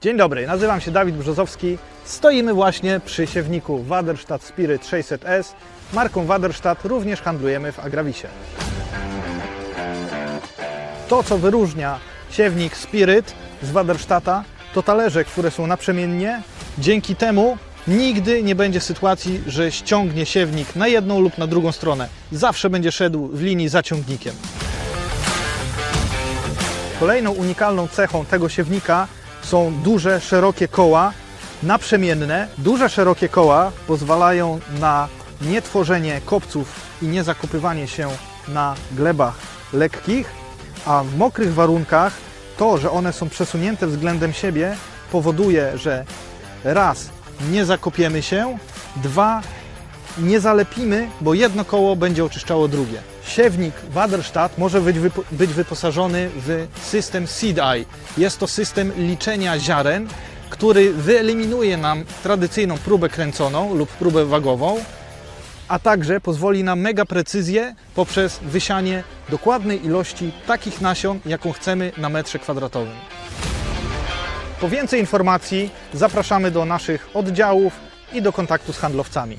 Dzień dobry, nazywam się Dawid Brzozowski. Stoimy właśnie przy siewniku Waderstadt Spirit 600S. Marką Waderstadt również handlujemy w Agrawisie. To, co wyróżnia siewnik Spirit z Waderstadta, to talerze, które są naprzemiennie. Dzięki temu nigdy nie będzie sytuacji, że ściągnie siewnik na jedną lub na drugą stronę. Zawsze będzie szedł w linii za ciągnikiem. Kolejną unikalną cechą tego siewnika są duże, szerokie koła naprzemienne. Duże, szerokie koła pozwalają na nietworzenie kopców i nie zakopywanie się na glebach lekkich, a w mokrych warunkach to, że one są przesunięte względem siebie, powoduje, że raz nie zakopiemy się, dwa nie zalepimy, bo jedno koło będzie oczyszczało drugie. Siewnik Waderstadt może być, wypo- być wyposażony w system Seed Eye. Jest to system liczenia ziaren, który wyeliminuje nam tradycyjną próbę kręconą lub próbę wagową, a także pozwoli na mega precyzję poprzez wysianie dokładnej ilości takich nasion, jaką chcemy na metrze kwadratowym. Po więcej informacji zapraszamy do naszych oddziałów i do kontaktu z handlowcami.